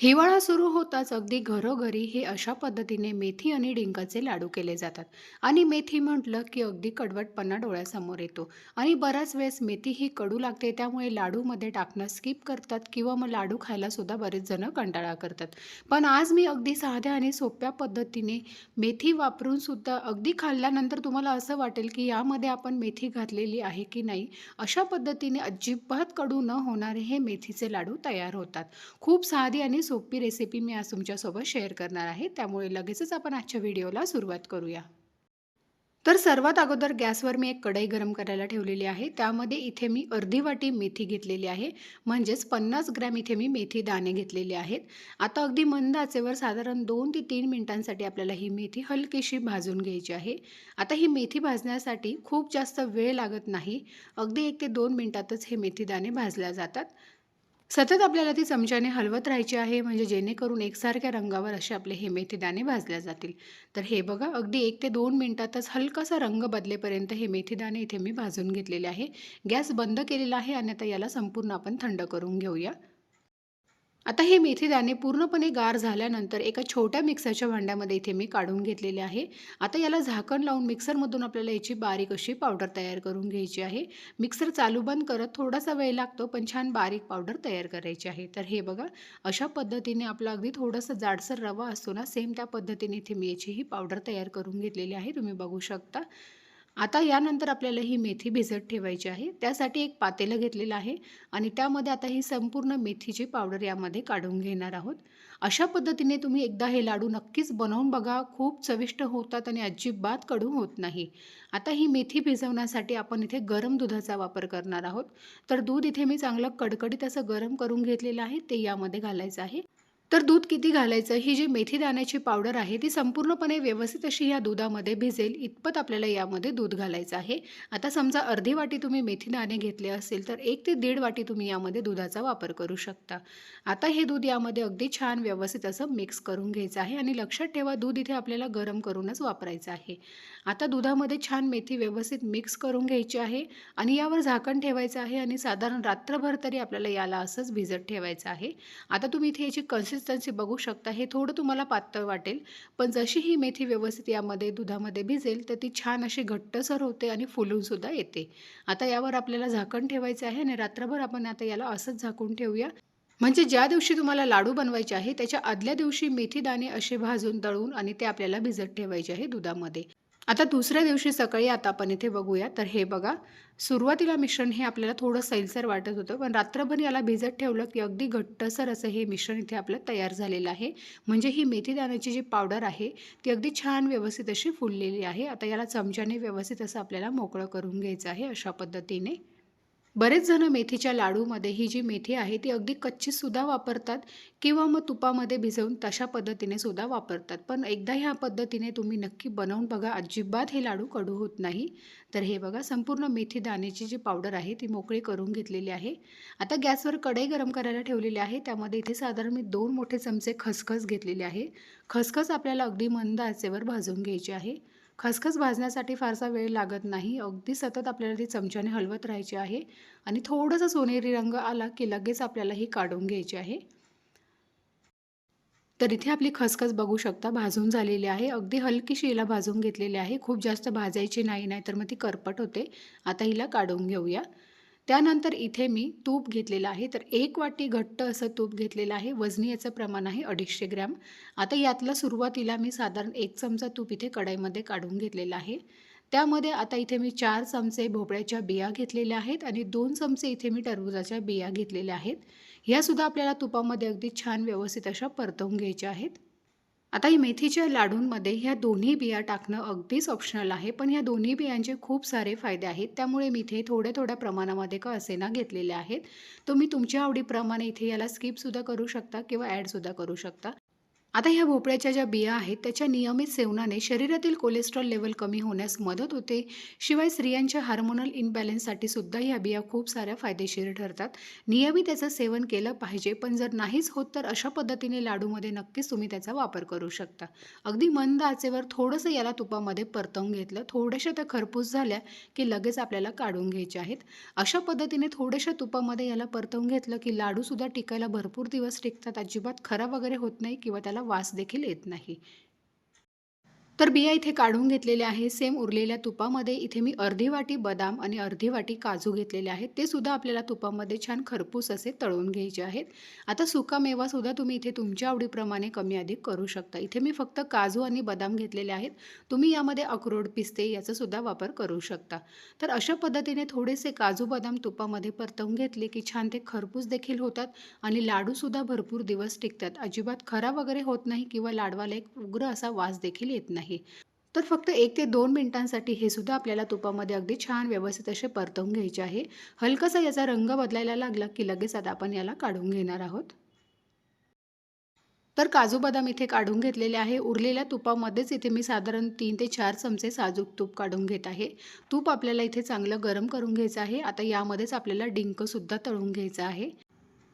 हिवाळा सुरू होताच अगदी घरोघरी हे अशा पद्धतीने मेथी आणि डिंकाचे लाडू केले जातात. आणि मेथी म्हटलं की अगदी कडवटपणा डोळ्यासमोर येतो. आणि बऱ्याच वेळेस मेथी ही कडू लागते त्यामुळे लाडूमध्ये टाकणं स्किप करतात किंवा मग लाडू खायला सुद्धा बरेच जण कंटाळा करतात. पण आज मी अगदी साध्या आणि सोप्या पद्धतीने मेथी वापरून सुद्धा अगदी खाल्ल्यानंतर तुम्हाला असं वाटेल की यामध्ये आपण मेथी घातलेली आहे की नाही अशा पद्धतीने अजिबात कडू न होणारे हे मेथीचे लाडू तयार होतात. खूप साधी आणि सोपी रेसिपी मी आज तुमच्यासोबत शेअर करणार आहे. त्यामुळे लगेचच आपण आजच्या व्हिडिओला सुरुवात करूया. तर सर्वात अगोदर गॅसवर मी एक कढई गरम करायला ठेवलेली आहे. त्यामध्ये इथे मी अर्धी वाटी मेथी घेतलेली आहे. म्हणजेच पन्नास ग्रॅम इथे मी मेथी दाणे घेतलेले आहेत. आता अगदी मंद आचेवर साधारण दोन ते तीन मिनिटांसाठी आपल्याला ही मेथी हलकीशी भाजून घ्यायची आहे. आता ही मेथी भाजण्यासाठी खूप जास्त वेळ लागत नाही. अगदी एक ते दोन मिनिटातच हे मेथी दाणे भाजल्या जातात. सतत आपल्याला ती चमच्याने हलवत राहायची आहे म्हणजे जेणेकरून एकसारख्या रंगावर असे आपले हे मेथीदाणे भाजल्या जातील. तर हे बघा अगदी एक ते दोन मिनटातच हलकासा रंग बदलेपर्यंत हे मेथीदाणे इथे मी भाजून घेतलेले आहे. गॅस बंद केलेला आहे आणि आता याला संपूर्ण आपण थंड करून घेऊया. आता हे मेथी दाणे पूर्णपणे गार झाल्यानंतर एका छोट्या मिक्सरच्या भांड्यामध्ये इथे मी काढून घेतलेले आहे. आता याला झाकण लावून मिक्सरमधून आपल्याला याची बारीक अशी पावडर तयार करून घ्यायची आहे. मिक्सर चालू बंद करत थोडासा वेळ लागतो पण छान बारीक पावडर तयार करायची आहे. तर हे बघा अशा पद्धतीने आपला अगदी थोडंसं जाडसर रवा असतो ना सेम त्या पद्धतीने इथे मी याची ही पावडर तयार करून घेतलेली आहे. तुम्ही बघू शकता. आता यानंतर आपल्याला ही मेथी भिजत ठेवायची आहे. त्यासाठी एक पातेलं घेतलेलं आहे आणि त्यामध्ये आता ही संपूर्ण मेथीची पावडर यामध्ये काढून घेणार आहोत. अशा पद्धतीने तुम्ही एकदा हे लाडू नक्कीच बनवून बघा. खूप चविष्ट होतात आणि अजिबात कडू होत नाही. आता ही मेथी भिजवण्यासाठी आपण इथे गरम दुधाचा वापर करणार आहोत. तर दूध इथे मी चांगलं कडकडीत असं गरम करून घेतलेलं आहे. ते यामध्ये घालायचं आहे. तर दूध किती घालायचं? ही जी मेथी दाण्याची पावडर आहे ती संपूर्णपणे व्यवस्थित अशी या दुधामध्ये भिजेल. इतपत आपल्याला यामध्ये दूध घालायचं आहे. आता समजा अर्धी वाटी तुम्ही मेथी दाणे घेतले असेल तर एक ते दीड वाटी तुम्ही यामध्ये दुधाचा वापर करू शकता. आता हे दूध यामध्ये अगदी छान व्यवस्थित असं मिक्स करून घ्यायचं आहे आणि लक्षात ठेवा दूध इथे आपल्याला गरम करूनच वापरायचं आहे. आता दुधामध्ये छान मेथी व्यवस्थित मिक्स करून घ्यायची आहे आणि यावर झाकण ठेवायचं आहे आणि साधारण रात्रभर तरी आपल्याला याला असंच भिजत ठेवायचं आहे. आता तुम्ही इथे याची कन्सिस्टन्सी बघू शकता हे थोडं तुम्हाला पातळ वाटेल. पण जशी ही मेथी व्यवस्थित यामध्ये दुधामध्ये भिजेल तर ती छान अशी घट्टसर होते आणि फुलूनसुद्धा येते. आता यावर आपल्याला झाकण ठेवायचं आहे आणि रात्रभर आपण आता याला असंच झाकून ठेवूया. म्हणजे ज्या दिवशी तुम्हाला लाडू बनवायचे आहे त्याच्या आदल्या दिवशी मेथी दाणे असे भाजून दळून आणि ते आपल्याला भिजत ठेवायचे आहे दुधामध्ये. आता दुसऱ्या दिवशी सकाळी आता आपण इथे बघूया. तर हे बघा सुरुवातीला मिश्रण हे आपल्याला थोडं सैलसर वाटत होतं पण रात्रभर याला भिजत ठेवलं की अगदी घट्टसर असं हे मिश्रण इथे आपलं तयार झालेलं आहे. म्हणजे ही मेथी दाण्याची जी पावडर आहे ती अगदी छान व्यवस्थित अशी फुललेली आहे. आता याला चमच्याने व्यवस्थित असं आपल्याला मोकळं करून घ्यायचं आहे अशा पद्धतीने. बरेच जण मेथीच्या लाडूमध्ये ही जी मेथी आहे ती अगदी कच्चीसुद्धा वापरतात किंवा मग तुपामध्ये भिजवून तशा पद्धतीने सुद्धा वापरतात. पण एकदा ह्या पद्धतीने तुम्ही नक्की बनवून बघा अजिबात हे लाडू कडू होत नाही. तर हे बघा संपूर्ण मेथी दाण्याची जी पावडर आहे ती मोकळी करून घेतलेली आहे. आता गॅसवर कढई गरम करायला ठेवलेली आहे त्यामध्ये इथे साधारण मी दोन मोठे चमचे खसखस घेतलेले आहे. खसखस आपल्याला अगदी मंद आचेवर भाजून घ्यायची आहे. खसखस भाजण्यासाठी फारसा वेळ लागत नाही. अगदी सतत आपल्याला ती चमच्याने हलवत राहायची आहे आणि थोडंसं सोनेरी रंग आला की लगेच आपल्याला ही काढून घ्यायची आहे. तर इथे आपली खसखस बघू शकता भाजून झालेली आहे. अगदी हलकीशी हिला भाजून घेतलेली आहे. खूप जास्त भाजायची नाही नाही तर मग ती करपट होते. आता हिला काढून घेऊया. त्यानंतर इथे मी तूप घेतलेलं आहे. तर एक वाटी घट्ट असं तूप घेतलेलं आहे. वजनी याचं प्रमाण आहे अडीचशे ग्रॅम. आता यातलं सुरुवातीला मी साधारण एक चमचा तूप इथे कढईमध्ये काढून घेतलेला आहे. त्यामध्ये आता इथे मी चार चमचे भोपळ्याच्या बिया घेतलेल्या आहेत आणि दोन चमचे इथे मी टरबुजाच्या बिया घेतलेल्या आहेत. ह्यासुद्धा आपल्याला तुपामध्ये अगदी छान व्यवस्थित अशा परतवून घ्यायच्या आहेत. आता ही मेथीच्या लाडूंमध्ये ह्या दोन्ही बिया टाकणं अगदीच ऑप्शनल आहे पण ह्या दोन्ही बियांचे खूप सारे फायदे आहेत. त्यामुळे मी इथे थोड्या थोड्या प्रमाणामध्ये का असेना घेतलेले आहेत. तुम्ही तुमच्या आवडीप्रमाणे इथे याला स्किपसुद्धा करू शकता किंवा ॲडसुद्धा करू शकता. आता ह्या भोपळ्याच्या ज्या बिया आहेत त्याच्या नियमित सेवनाने शरीरातील कोलेस्ट्रॉल लेवल कमी होण्यास मदत होते. शिवाय स्त्रियांच्या हार्मोनल इनबॅलन्ससाठी सुद्धा ह्या बिया खूप साऱ्या फायदेशीर ठरतात. नियमित त्याचं सेवन केलं पाहिजे पण जर नाहीच होत तर अशा पद्धतीने लाडूमध्ये नक्कीच तुम्ही त्याचा वापर करू शकता. अगदी मंद आचेवर थोडंसं याला तुपामध्ये परतवून घेतलं थोड्याशा त्या खरपूस झाल्या की लगेच आपल्याला काढून घ्यायचे आहेत. अशा पद्धतीने थोड्याशा तुपामध्ये याला परतवून घेतलं की लाडूसुद्धा टिकायला भरपूर दिवस टिकतात अजिबात खराब वगैरे होत नाही किंवा त्याला वास देखील येत नाही. तर बिया इथे काढून घेतलेल्या आहे सेम उरलेल्या तुपामध्ये इथे मी अर्धी वाटी बदाम आणि अर्धी वाटी काजू घेतलेले आहेत. ते सुद्धा आपल्याला तुपामध्ये छान खरपूस असे तळून घ्यायचे आहेत. आता सुका मेवासुद्धा तुम्ही इथे तुमच्या आवडीप्रमाणे कमी अधिक करू शकता. इथे मी फक्त काजू आणि बदाम घेतलेले आहेत. तुम्ही यामध्ये अक्रोड पिस्ते याचा सुद्धा वापर करू शकता. तर अशा पद्धतीने थोडेसे काजू बदाम तुपामध्ये परतवून घेतले की छान ते खरपूस देखील होतात आणि लाडूसुद्धा भरपूर दिवस टिकतात. अजिबात खरा वगैरे होत नाही किंवा लाडवाला एक उग्र असा वास देखील येत नाही. तर फक्त एक ते दोन मिनिटांसाठी हे सुद्धा आपल्याला तुपामध्ये अगदी छान व्यवस्थित असे परतवून घ्यायचे आहे. हलकासा याचा रंग बदलायला लागला की लगेच आता आपण याला काढून घेणार आहोत. तर काजू बदाम इथे काढून घेतलेले आहे. उरलेल्या तुपामध्येच इथे मी साधारण तीन ते चार चमचे साजूक तूप काढून घेत आहे. तूप आपल्याला इथे चांगलं गरम करून घ्यायचं आहे. आता यामध्येच आपल्याला डिंकसुद्धा तळून घ्यायचं आहे.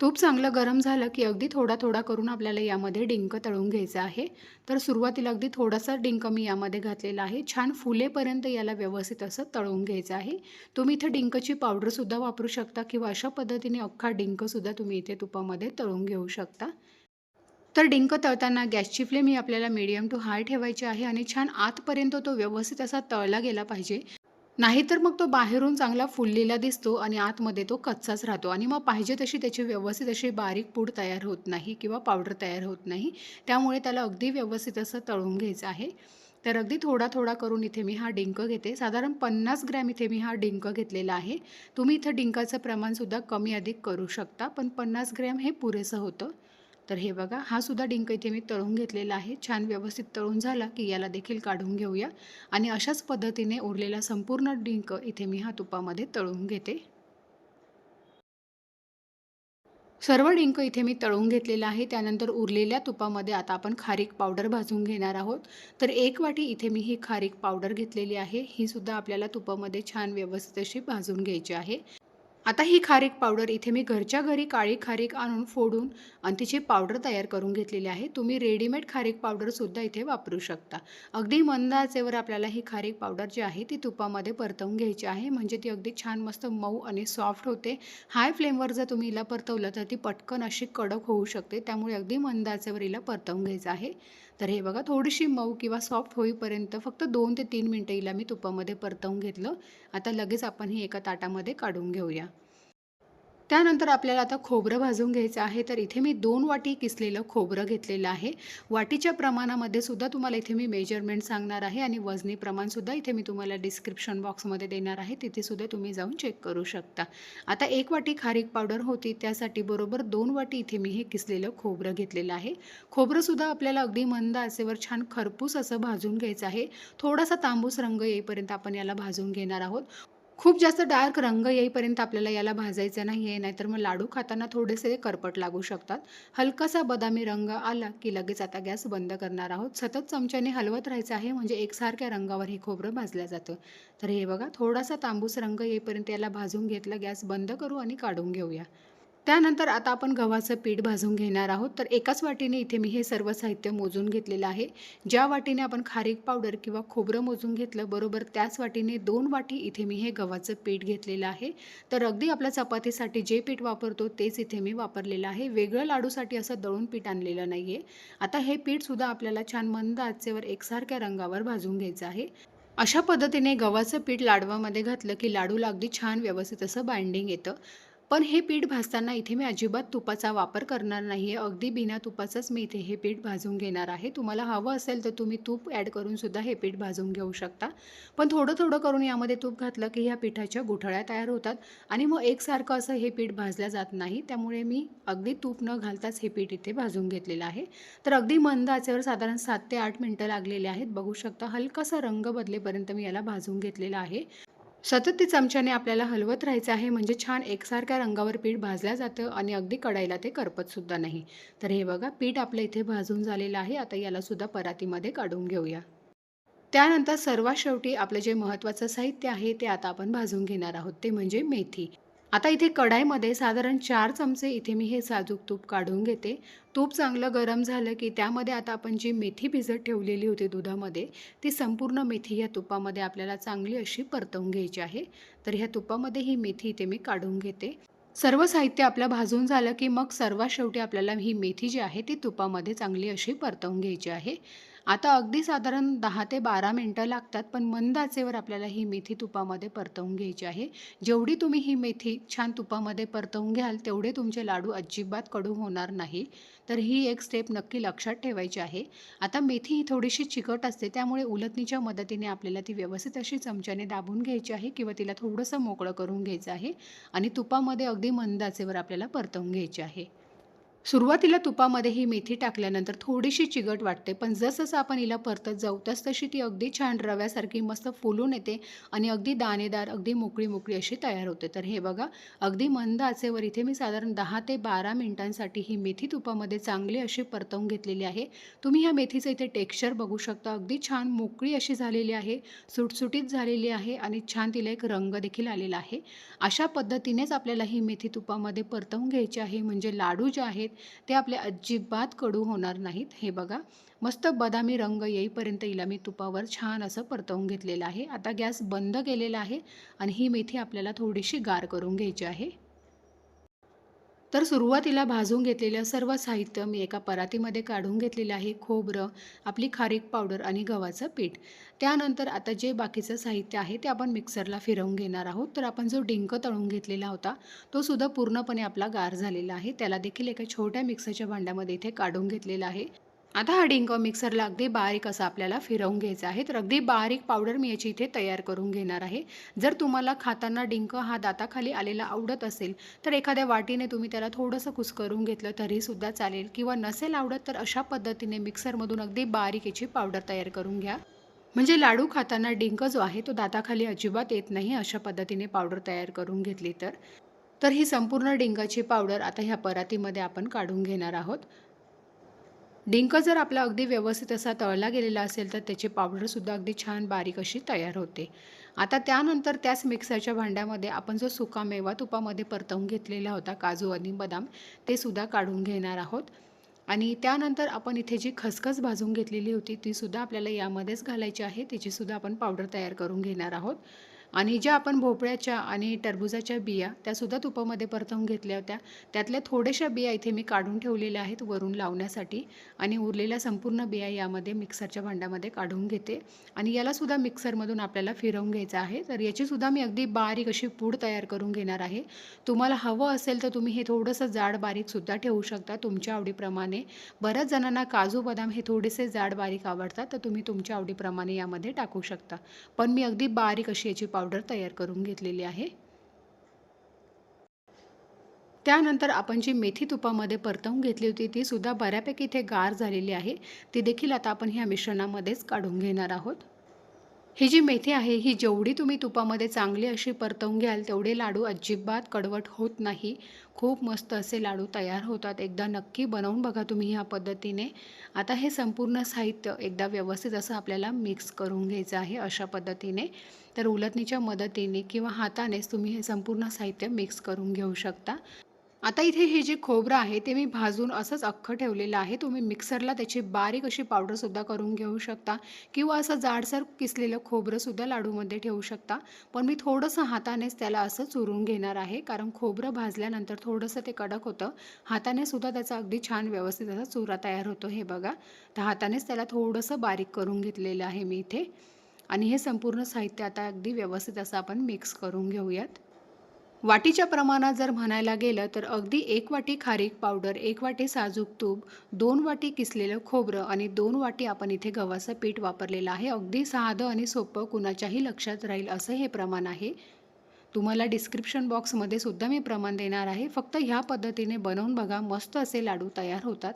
तूप चांगलं गरम झालं की अगदी थोडा थोडा करून आपल्याला यामध्ये डिंक तळून घ्यायचं आहे. तर सुरुवातीला अगदी थोडासा डिंक मी यामध्ये घातलेला आहे. छान फुलेपर्यंत याला व्यवस्थित असं तळून घ्यायचं आहे. तुम्ही इथं डिंकची पावडरसुद्धा वापरू शकता किंवा अशा पद्धतीने अख्खा डिंकसुद्धा तुम्ही इथे तुपामध्ये तळून घेऊ शकता. तर डिंक तळताना गॅसची फ्लेम ही आपल्याला मीडियम टू हाय ठेवायची आहे आणि छान आतपर्यंत तो व्यवस्थित असा तळला गेला पाहिजे. नाहीतर मग तो बाहेरून चांगला फुललेला दिसतो आणि आतमध्ये तो कच्चाच राहतो. आणि मग पाहिजे तशी त्याची व्यवस्थित अशी बारीक पूड तयार होत नाही किंवा पावडर तयार होत नाही. त्यामुळे त्याला अगदी व्यवस्थित असं तळून घ्यायचं आहे. तर अगदी थोडा थोडा करून इथे मी हा डिंक घेते. साधारण पन्नास ग्रॅम इथे मी हा डिंक घेतलेला आहे. तुम्ही इथं डिंकाचं प्रमाणसुद्धा कमी अधिक करू शकता पण पन्नास ग्रॅम हे पुरेसं होतं. तर हे बघा हा सुद्धा डिंक इथे मी तळून घेतलेला आहे. छान व्यवस्थित तळून झाला की याला देखील काढून घेऊया. आणि अशाच पद्धतीने उरलेला संपूर्ण डिंक इथे मी हा तुपामध्ये तळून घेते. सर्व डिंक इथे मी तळून घेतलेला आहे. त्यानंतर उरलेल्या तुपामध्ये आता आपण खारीक पावडर भाजून घेणार आहोत. तर एक वाटी इथे मी ही खारीक पावडर घेतलेली आहे. ही सुद्धा आपल्याला तुपामध्ये छान व्यवस्थित अशी भाजून घ्यायची आहे. आता ही खारीक पावडर इथे मी घरच्या घरी काळी खारीक आणून फोडून आणि तिची पावडर तयार करून घेतलेली आहे. तुम्ही रेडीमेड खारीक पावडरसुद्धा इथे वापरू शकता. अगदी मंद आचेवर आपल्याला ही खारीक पावडर जी आहे ती तुपामध्ये परतवून घ्यायची आहे. म्हणजे ती अगदी छान मस्त मऊ आणि सॉफ्ट होते. हाय फ्लेमवर जर तुम्ही हिला परतवलं तर ती पटकन अशी कडक होऊ शकते. त्यामुळे अगदी मंद आचेवर हिला परतवून घ्यायचं आहे. तर हे बघा थोडीशी मऊ किंवा सॉफ्ट होईपर्यंत फक्त दोन ते तीन मिनटं हिला मी तुपामध्ये परतवून घेतलं. आता लगेच आपण ही एका ताटामध्ये काढून घेऊया. त्यानंतर आपल्याला आता खोबरं भाजून घ्यायचं आहे. तर इथे मी दोन वाटी किसलेलं खोबरं घेतलेलं आहे. वाटीच्या प्रमाणामध्ये सुद्धा तुम्हाला इथे मी मेजरमेंट सांगणार आहे आणि वजनी प्रमाणसुद्धा इथे मी तुम्हाला डिस्क्रिप्शन बॉक्समध्ये देणार आहे. तिथेसुद्धा तुम्ही जाऊन चेक करू शकता. आता एक वाटी खारीक पावडर होती. त्यासाठी बरोबर दोन वाटी इथे मी हे किसलेलं खोबरं घेतलेलं आहे. खोबरंसुद्धा आपल्याला अगदी मंद आचेवर छान खरपूस असं भाजून घ्यायचं आहे. थोडासा तांबूस रंग येईपर्यंत आपण याला भाजून घेणार आहोत. खूप जास्त डार्क रंग येईपर्यंत आपल्याला याला भाजायचं नाही आहे नाहीतर मग लाडू खाताना थोडेसे करपट लागू शकतात. हलकासा बदामी रंग आला की लगेच आता गॅस बंद करणार आहोत. सतत चमच्याने हलवत राहायचं आहे म्हणजे एकसारख्या रंगावर हे खोबरं भाजलं जातं. तर हे बघा थोडासा तांबूस रंग येईपर्यंत याला भाजून घेतलं गॅस बंद करू आणि काढून घेऊया. त्यानंतर आता आपण गव्हाचं पीठ भाजून घेणार आहोत. तर एकाच वाटीने इथे मी हे सर्व साहित्य मोजून घेतलेलं आहे. ज्या वाटीने आपण खारीक पावडर किंवा खोबरं मोजून घेतलं बरोबर त्याच वाटीने दोन वाटी इथे मी हे गव्हाचं पीठ घेतलेलं आहे. तर अगदी आपल्या चपातीसाठी जे पीठ वापरतो तेच इथे मी वापरलेलं आहे. वेगळं लाडूसाठी असं दळून पीठ आणलेलं नाही आहे आता हे पीठसुद्धा आपल्याला छान मंद आचेवर एकसारख्या रंगावर भाजून घ्यायचं आहे. अशा पद्धतीने गव्हाचं पीठ लाडवामध्ये घातलं की लाडूला अगदी छान व्यवस्थित असं बाइंडिंग येतं. पण हे पीठ भाजताना इथे मी अजिबात तुपाचा वापर करणार नाही आहे अगदी बिना तुपाचंच मी इथे हे पीठ भाजून घेणार आहे. तुम्हाला हवं असेल तर तुम्ही तूप ॲड करूनसुद्धा हे पीठ भाजून घेऊ शकता. पण थोडं थोडं करून यामध्ये तूप घातलं की ह्या पिठाच्या गुठळ्या तयार होतात आणि मग एकसारखं असं हे पीठ भाजलं जात नाही. त्यामुळे मी अगदी तूप न घालताच हे पीठ इथे भाजून घेतलेलं आहे. तर अगदी मंद आचेवर साधारण सात ते आठ मिनटं लागलेले आहेत. बघू शकता हलकासा रंग बदलेपर्यंत मी याला भाजून घेतलेला आहे. सतत ते चमच्याने आपल्याला हलवत राहायचं आहे म्हणजे छान एकसारख्या रंगावर पीठ भाजलं जातं आणि अगदी कढाईला ते करपतसुद्धा नाही. तर हे बघा पीठ आपलं इथे भाजून झालेलं आहे. आता यालासुद्धा परातीमध्ये काढून घेऊया. त्यानंतर सर्वात शेवटी आपलं जे महत्त्वाचं साहित्य आहे ते आता आपण भाजून घेणार आहोत. ते म्हणजे मेथी. आता इथे कढाईमध्ये साधारण चार चमचे इथे मी हे साजूक तूप काढून घेते. तूप चांगलं गरम झालं की त्यामध्ये आता आपण जी मेथी भिजत ठेवलेली होती दुधामध्ये ती संपूर्ण मेथी ह्या तुपामध्ये आपल्याला चांगली अशी परतवून घ्यायची आहे. तर ह्या तुपामध्ये ही मेथी इथे मी काढून घेते. सर्व साहित्य आपलं भाजून झालं की मग सर्वात शेवटी आपल्याला ही मेथी जी आहे ती तुपामध्ये चांगली अशी परतवून घ्यायची आहे. आता अगदी साधारण दहा ते बारा मिनटं लागतात पण मंद आचेवर आपल्याला ही मेथी तुपामध्ये परतवून घ्यायची आहे. जेवढी तुम्ही ही मेथी छान तुपामध्ये परतवून घ्याल तेवढे तुमचे लाडू अजिबात कडू होणार नाही. तर ही एक स्टेप नक्की लक्षात ठेवायची आहे. आता मेथी ही थोडीशी चिकट असते त्यामुळे उलटणीच्या मदतीने आपल्याला ती व्यवस्थित अशी चमच्याने दाबून घ्यायची आहे किंवा तिला थोडंसं मोकळं करून घ्यायचं आहे आणि तुपामध्ये अगदी मंद आचेवर आपल्याला परतवून घ्यायची आहे. सुरुवातीला तुपामध्ये ही मेथी टाकल्यानंतर थोडीशी चिकट वाटते पण जसजसं आपण हिला परतत जाऊ तस तशी ती अगदी छान रव्यासारखी मस्त फुलून येते आणि अगदी दाणेदार अगदी मोकळी मोकळी अशी तयार होते. तर हे बघा अगदी मंद आचेवर इथे मी साधारण दहा ते बारा मिनिटांसाठी ही मेथी तुपामध्ये चांगली अशी परतवून घेतलेली आहे. तुम्ही ह्या मेथीचं इथे टेक्स्चर बघू शकता. अगदी छान मोकळी अशी झालेली आहे सुटसुटीत झालेली आहे आणि छान तिला एक रंग देखील आलेला आहे. अशा पद्धतीनेच आपल्याला ही मेथी तुपामध्ये परतवून घ्यायची आहे. म्हणजे लाडू जे आहेत ते आपले अजिबात कडू होणार नाहीत. हे बघा मस्त बदामी रंग येईपर्यंत हिला मी तुपावर छान असं परतवून घेतलेलं आहे. आता गॅस बंद केलेला आहे आणि ही मेथी आपल्याला थोडीशी गार करून घ्यायची आहे. तर सुरुवातीला भाजून घेतलेलं सर्व साहित्य मी एका परातीमध्ये काढून घेतलेलं आहे. खोबरं आपली खारीक पावडर आणि गव्हाचं पीठ. त्यानंतर आता जे बाकीचं साहित्य आहे ते आपण मिक्सरला फिरवून घेणार आहोत. तर आपण जो डिंक तळून घेतलेला होता तो सुद्धा पूर्णपणे आपला गार झालेला आहे. त्याला देखील एका छोट्या मिक्सरच्या भांड्यामध्ये इथे काढून घेतलेला आहे. आता हा डिंक मिक्सरला अगदी बारीक असा आपल्याला फिरवून घ्यायचा आहे. तर अगदी बारीक पावडर मी याची इथे तयार करून घेणार आहे. जर तुम्हाला खाताना डिंक हा दाताखाली आलेला आवडत असेल तर एखाद्या वाटीने तुम्ही त्याला थोडंसं कुस्करून घेतलं तरीसुद्धा चालेल. किंवा नसेल आवडत तर अशा पद्धतीने मिक्सरमधून अगदी बारीक याची पावडर तयार करून घ्या. म्हणजे लाडू खाताना डिंक जो आहे तो दाताखाली अजिबात येत नाही अशा पद्धतीने पावडर तयार करून घेतली तर. तर ही संपूर्ण डिंगाची पावडर आता ह्या परातीमध्ये आपण काढून घेणार आहोत. डिंक जर आपला अगदी व्यवस्थित असा तळला गेलेला असेल तर त्याची पावडरसुद्धा अगदी छान बारीक अशी तयार होते. आता त्यानंतर त्याच मिक्सरच्या भांड्यामध्ये आपण जो सुका मेवा तुपामध्ये परतवून घेतलेला होता काजू आणि बदाम ते सुद्धा काढून घेणार आहोत. आणि त्यानंतर आपण इथे जी खसखस भाजून घेतलेली होती तीसुद्धा आपल्याला यामध्येच घालायची आहे. तिचीसुद्धा आपण पावडर तयार करून घेणार आहोत. आणि ज्या आपण भोपळ्याच्या आणि टरबुजाच्या बिया त्यासुद्धा तुपामध्ये परतवून घेतल्या होत्या. त्यातल्या थोड्याशा बिया इथे मी काढून ठेवलेल्या आहेत वरून लावण्यासाठी आणि उरलेल्या संपूर्ण बिया यामध्ये मिक्सरच्या भांड्यामध्ये काढून घेते. आणि यालासुद्धा मिक्सरमधून आपल्याला फिरवून घ्यायचं आहे. तर याचीसुद्धा मी अगदी बारीक अशी पूड तयार करून घेणार आहे. तुम्हाला हवं असेल तर तुम्ही हे थोडंसं जाड बारीकसुद्धा ठेवू शकता तुमच्या आवडीप्रमाणे. बऱ्याच जणांना काजू बदाम हे थोडेसे जाड बारीक आवडतात तर तुम्ही तुमच्या आवडीप्रमाणे यामध्ये टाकू शकता. पण मी अगदी बारीक अशी याची पावडर तयार करून घेतलेली आहे. त्यानंतर आपण जी मेथी तुपामध्ये परतवून घेतली होती ती सुद्धा बऱ्यापैकी इथे गार झालेली आहे. ती देखील आता आपण ह्या मिश्रणामध्येच काढून घेणार आहोत. ही जी मेथी आहे ही जेवढी तुम्ही तुपामध्ये चांगली अशी परतवून घ्याल तेवढे लाडू अजिबात कडवट होत नाही. खूप मस्त असे लाडू तयार होतात. एकदा नक्की बनवून बघा तुम्ही ह्या पद्धतीने. आता हे संपूर्ण साहित्य एकदा व्यवस्थित असं आपल्याला मिक्स करून घ्यायचं आहे अशा पद्धतीने. तर उलटणीच्या मदतीने किंवा हातानेच तुम्ही हे संपूर्ण साहित्य मिक्स करून घेऊ शकता. आता इथे हे जे खोबरं आहे ते मी भाजून असंच अख्खं ठेवलेलं आहे. तुम्ही मिक्सरला त्याची बारीक अशी पावडरसुद्धा करून घेऊ शकता. किंवा असं जाडसर किसलेलं खोबरंसुद्धा लाडूमध्ये ठेवू शकता. पण मी थोडंसं हातानेच त्याला असं चुरून घेणार आहे. कारण खोबरं भाजल्यानंतर थोडंसं ते कडक होतं. हाताने सुद्धा त्याचा अगदी छान व्यवस्थित असा चुरा तयार होतो हे बघा. तर हातानेच त्याला थोडंसं बारीक करून घेतलेलं आहे मी इथे. आणि हे संपूर्ण साहित्य आता अगदी व्यवस्थित असं आपण मिक्स करून घेऊयात. वाटीच्या प्रमाणात जर म्हणायला गेलं तर अगदी एक वाटी खारीक पावडर एक वाटी साजूक तूप दोन वाटी किसलेलं खोबरं आणि दोन वाटी आपण इथे गव्हाचं पीठ वापरलेलं आहे. अगदी साधं आणि सोपं कुणाच्याही लक्षात राहील असं हे प्रमाण आहे. तुम्हाला डिस्क्रिप्शन बॉक्समध्ये सुद्धा मी प्रमाण देणार आहे. फक्त ह्या पद्धतीने बनवून बघा. मस्त असे लाडू तयार होतात.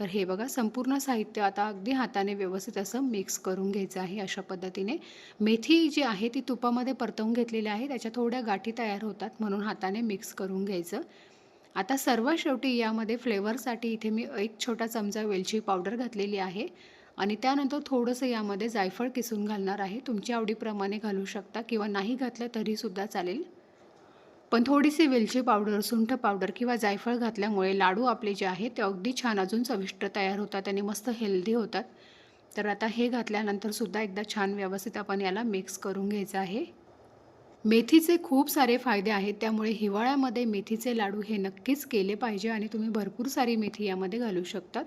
तर हे बघा संपूर्ण साहित्य आता अगदी हाताने व्यवस्थित असं मिक्स करून घ्यायचं आहे अशा पद्धतीने. मेथी जी आहे ती तुपामध्ये परतवून घेतलेली आहे. त्याच्या थोड्या गाठी तयार होतात म्हणून हाताने मिक्स करून घ्यायचं. आता सर्व शेवटी यामध्ये फ्लेवरसाठी इथे मी एक छोटा चमचा वेलची पावडर घातलेली आहे. आणि त्यानंतर थोडंसं यामध्ये जायफळ किसून घालणार आहे. तुमच्या आवडीप्रमाणे घालू शकता किंवा नाही घातलं तरीसुद्धा चालेल. पण थोडीशी वेलची पावडर सुंठ पावडर किंवा जायफळ घातल्यामुळे लाडू आपले जे आहेत ते अगदी छान अजून चविष्ट तयार होतात आणि मस्त हेल्दी होतात. तर आता हे घातल्यानंतरसुद्धा एकदा छान व्यवस्थित आपण याला मिक्स करून घ्यायचं आहे. मेथीचे खूप सारे फायदे आहेत त्यामुळे हिवाळ्यामध्ये मेथीचे लाडू हे नक्कीच केले पाहिजे आणि तुम्ही भरपूर सारी मेथी यामध्ये घालू शकतात.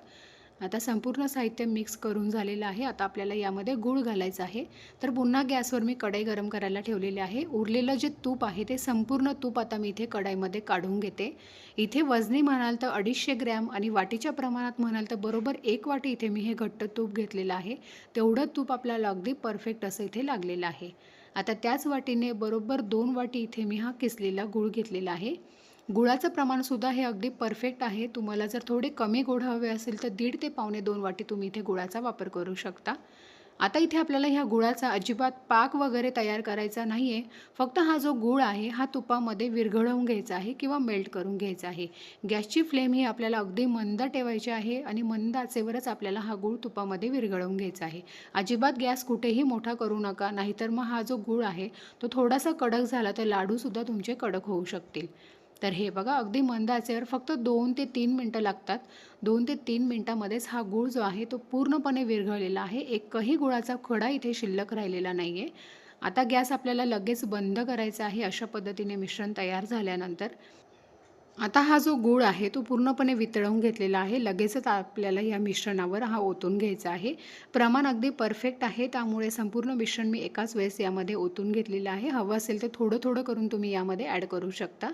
आता संपूर्ण साहित्य मिक्स करून झालेलं आहे. आता आपल्याला यामध्ये गूळ घालायचा आहे. तर पुन्हा गॅसवर मी कढई गरम करायला ठेवलेली आहे. उरलेलं जे तूप आहे ते संपूर्ण तूप आता मी इथे कढईमध्ये काढून घेते. इथे वजनी म्हणाल तर अडीचशे ग्रॅम आणि वाटीच्या प्रमाणात म्हणाल तर बरोबर एक वाटी इथे मी हे घट्ट तूप घेतलेलं आहे. तेवढं तूप आपल्याला अगदी परफेक्ट असं इथे लागलेलं आहे. आता त्याच वाटीने बरोबर दोन वाटी इथे मी हा किसलेला गूळ घेतलेला आहे. गुळाचं प्रमाणसुद्धा हे अगदी परफेक्ट आहे. तुम्हाला जर थोडे कमी गोड हवे असेल तर दीड ते पावणे दोन वाटी तुम्ही इथे गुळाचा वापर करू शकता. आता इथे आपल्याला ह्या गुळाचा अजिबात पाक वगैरे तयार करायचा नाही आहे फक्त हा जो गुळ आहे हा तुपामध्ये विरघळवून घ्यायचा आहे किंवा मेल्ट करून घ्यायचा आहे. गॅसची फ्लेम ही आपल्याला अगदी मंद ठेवायची आहे आणि मंद आचेवरच आपल्याला हा गुळ तुपामध्ये विरघळवून घ्यायचा आहे. अजिबात गॅस कुठेही मोठा करू नका नाहीतर मग हा जो गुळ आहे तो थोडासा कडक झाला तर लाडूसुद्धा तुमचे कडक होऊ शकतील. तर हे बघा अगदी मंद आचेवर फक्त दोन ते तीन मिनटं लागतात. दोन ते तीन मिनटामध्येच हा गूळ जो आहे तो पूर्णपणे विरघळलेला आहे. एकही गुळाचा खडा इथे शिल्लक राहिलेला नाही आहे आता गॅस आपल्याला लगेच बंद करायचा आहे अशा पद्धतीने मिश्रण तयार झाल्यानंतर. आता हा जो गूळ आहे तो पूर्णपणे वितळवून घेतलेला आहे. लगेचच आपल्याला या मिश्रणावर हा ओतून घ्यायचा आहे. प्रमाण अगदी परफेक्ट आहे त्यामुळे संपूर्ण मिश्रण मी एकाच वेळेस यामध्ये ओतून घेतलेलं आहे. हवं असेल तर थोडं थोडं करून तुम्ही यामध्ये ॲड करू शकता.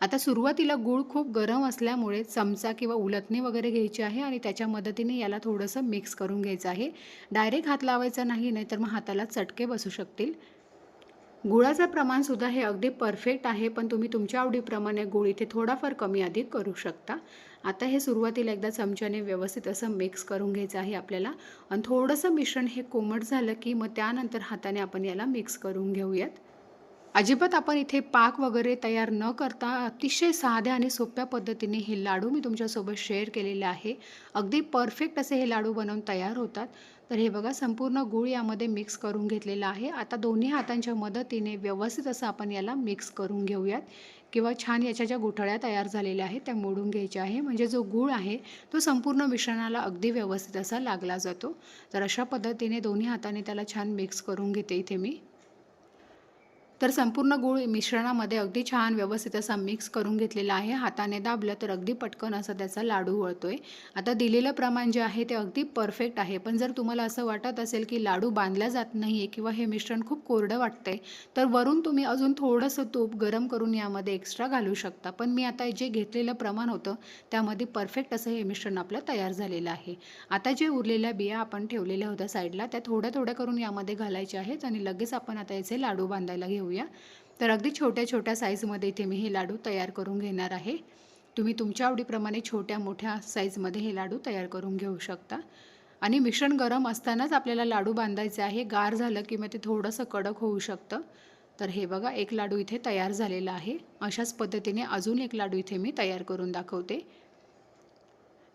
आता सुरुवातीला गूळ खूप गरम असल्यामुळे चमचा किंवा उलटणी वगैरे घ्यायची आहे आणि त्याच्या मदतीने याला थोडंसं मिक्स करून घ्यायचं आहे. डायरेक्ट हात लावायचा नाही नाहीतर मग हाताला चटके बसू शकतील. गुळाचं प्रमाणसुद्धा हे अगदी परफेक्ट आहे पण तुम्ही तुमच्या आवडीप्रमाणे गुळ इथे थोडाफार कमी अधिक करू शकता. आता हे सुरुवातीला एकदा चमच्याने व्यवस्थित असं मिक्स करून घ्यायचं आहे आपल्याला. आणि थोडंसं मिश्रण हे कोमट झालं की मग त्यानंतर हाताने आपण याला मिक्स करून घेऊयात. अजिबात आपण इथे पाक वगैरे तयार न करता अतिशय साध्या आणि सोप्या पद्धतीने हे लाडू मी तुमच्यासोबत शेअर केलेले आहे. अगदी परफेक्ट असे हे लाडू बनवून तयार होतात. तर हे बघा संपूर्ण गूळ यामध्ये मिक्स करून घेतलेला आहे. आता दोन्ही हातांच्या मदतीने व्यवस्थित असं आपण याला मिक्स करून घेऊयात. किंवा छान याच्या ज्या गुठळ्या तयार झालेल्या आहेत त्या मोडून घ्यायच्या आहे. म्हणजे जो गूळ आहे तो संपूर्ण मिश्रणाला अगदी व्यवस्थित असा लागला जातो. तर अशा पद्धतीने दोन्ही हाताने त्याला छान मिक्स करून घेते इथे मी. तर संपूर्ण गूळ मिश्रणामध्ये अगदी छान व्यवस्थित असा मिक्स करून घेतलेला आहे. हाताने दाबलं तर अगदी पटकन असा त्याचा लाडू वळतो आहे आता दिलेलं प्रमाण जे आहे ते अगदी परफेक्ट आहे. पण जर तुम्हाला असं वाटत असेल की लाडू बांधला जात नाही आहे किंवा हे मिश्रण खूप कोरडं वाटतंय तर वरून तुम्ही अजून थोडंसं तूप गरम करून यामध्ये एक्स्ट्रा घालू शकता. पण मी आता जे घेतलेलं प्रमाण होतं त्यामध्ये परफेक्ट असं हे मिश्रण आपलं तयार झालेलं आहे. आता जे उरलेल्या बिया आपण ठेवलेल्या होत्या साईडला त्या थोड्या थोड्या करून यामध्ये घालायच्या आहेत आणि लगेच आपण आता याचे लाडू बांधायला घेऊ घेऊया. तर अगदी छोट्या छोट्या साईजमध्ये इथे मी हे लाडू तयार करून घेणार आहे. तुम्ही तुमच्या आवडीप्रमाणे छोट्या मोठ्या साईजमध्ये हे लाडू तयार करून घेऊ शकता. आणि मिश्रण गरम असतानाच आपल्याला लाडू बांधायचे आहे. गार झालं की मग ते थोडंसं कडक होऊ शकतं. तर हे बघा एक लाडू इथे तयार झालेला आहे. अशाच पद्धतीने अजून एक लाडू इथे मी तयार करून दाखवते.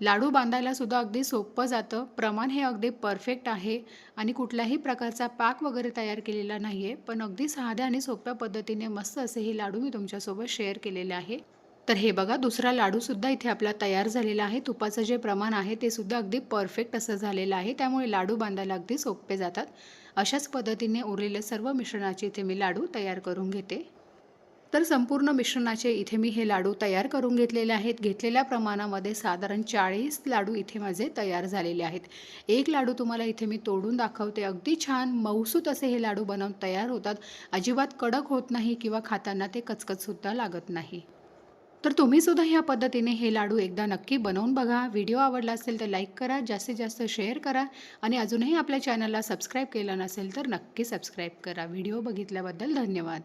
लाडू बांधायला सुद्धा अगदी सोपं जातं. प्रमाण हे अगदी परफेक्ट आहे आणि कुठल्याही प्रकारचा पाक वगैरे तयार केलेला नाही आहे पण अगदी साध्या आणि सोप्या पद्धतीने मस्त असे हे लाडू मी तुमच्यासोबत शेअर केलेले आहे. तर हे बघा दुसरा लाडूसुद्धा इथे आपला तयार झालेला आहे. तुपाचं जे प्रमाण आहे ते सुद्धा अगदी परफेक्ट असं झालेलं आहे. त्यामुळे लाडू बांधायला अगदी सोपे जातात. अशाच पद्धतीने उरलेल्या सर्व मिश्रणाचे इथे मी लाडू तयार करून घेते. तर संपूर्ण मिश्रणाचे इथे मी हे लाडू तयार करून घेतलेले आहेत. घेतलेल्या प्रमाणामध्ये साधारण चाळीस लाडू इथे माझे तयार झालेले आहेत. एक लाडू तुम्हाला इथे मी तोडून दाखवते. अगदी छान मौसूत असे हे लाडू बनवून तयार होतात. अजिबात कडक होत नाही किंवा खाताना ते कचकचसुद्धा लागत नाही. तर तुम्हीसुद्धा ह्या पद्धतीने हे लाडू एकदा नक्की बनवून बघा. व्हिडिओ आवडला असेल तर लाईक करा जास्तीत जास्त शेअर करा आणि अजूनही आपल्या चॅनलला सबस्क्राईब केलं नसेल तर नक्की सबस्क्राईब करा. व्हिडिओ बघितल्याबद्दल धन्यवाद.